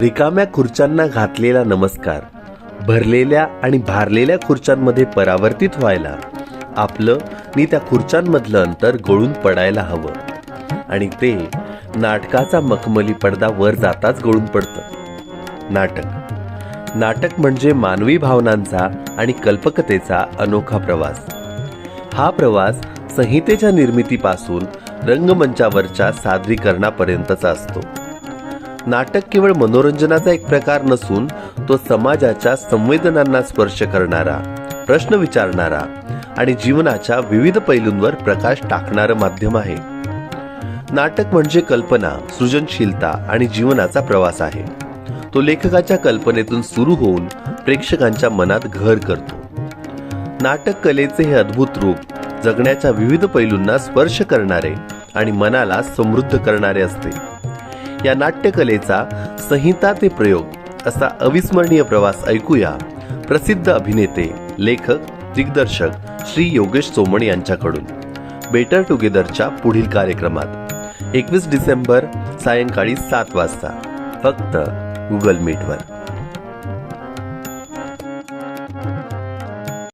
रिकाम्या खुर्च्यांना घातलेला नमस्कार भरलेल्या आणि भारलेल्या खुर्च्यांमध्ये परावर्तित व्हायला आपलं नि त्या खुर्च्यांमधलं अंतर गळून पडायला हवं. आणि ते नाटकाचा मखमली पडदा वर जाताच गळून पडतं. नाटक. नाटक म्हणजे मानवी भावनांचा आणि कल्पकतेचा अनोखा प्रवास. हा प्रवास संहितेच्या निर्मितीपासून रंगमंचावरच्या सादरीकरणापर्यंतचा असतो. नाटक केवळ मनोरंजनाचा एक प्रकार नसून तो समाजाच्या संवेदनांना स्पर्श करणारा प्रश्न विचारणारा आणि जीवनाच्या विविध पैलूंवर प्रकाश टाकणारं माध्यम आहे. नाटक म्हणजे कल्पना सृजनशीलता आणि जीवनाचा प्रवास आहे. तो लेखकाच्या कल्पनेतून सुरू होऊन प्रेक्षकांच्या मनात घर करतो. नाटक कलेचे हे अद्भुत रूप जगण्याच्या विविध पैलूंना स्पर्श करणारे आणि मनाला समृद्ध करणारे असते. या नाट्यकलेचा संहिता ते प्रयोग असा अविस्मरणीय प्रवास ऐकूया. प्रसिद्ध अभिनेते लेखक दिग्दर्शक श्री योगेश सोमण यांच्याकडून. बेटर टुगेदरच्या पुढील कार्यक्रमात. एकवीस डिसेंबर सायंकाळी सात वाजता. फक्त गुगल मीटवर